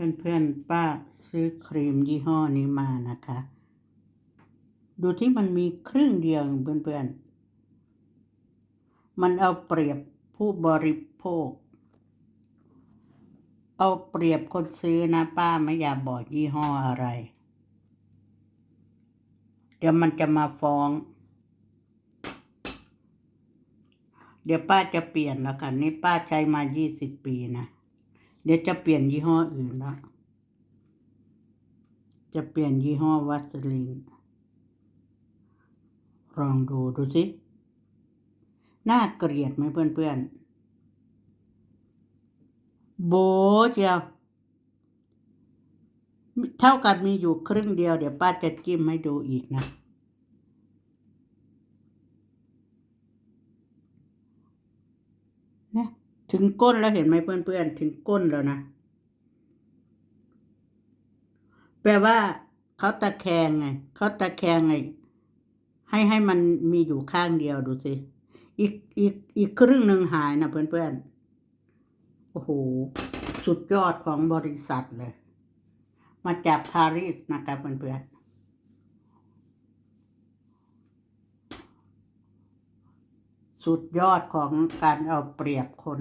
เพื่อนๆป้าซื้อครีมยี่ห้อนี้มานะคะ ดูที่มันมีครึ่งเดียวเพื่อนๆ มันเอาเปรียบผู้บริโภค เอาเปรียบคนซื้อนะป้าไม่อยากบอกยี่ห้ออะไร เดี๋ยวมันจะมาฟ้อง เดี๋ยวป้าจะเปลี่ยนแล้วค่ะนี่ป้าใช้มายี่สิบปีนะ เดี๋ยวจะเปลี่ยนยี่ห้ออื่นแล้วจะเปลี่ยนยี่ห้อวัสลินลองดูดูสิ น่าเกลียดไหมเพื่อนๆ โบเจียวเท่ากับมีอยู่ครึ่งเดียวเดี๋ยวป้าจะจิ้มให้ดูอีกนะ ถึงก้นแล้วเห็นไหมเพื่อนๆ ถึงก้นแล้วนะ แปลว่าเขาตะแคงไงเขาตะแคงไง ให้ให้มันมีอยู่ข้างเดียวดูสิอีกอีกอีกครึ่งหนึ่งหายนะเพื่อนๆ โอ้โห สุดยอดของบริษัทเลย มาจากปารีสนะครับเพื่อนๆสุดยอดของการเอาเปรียบคน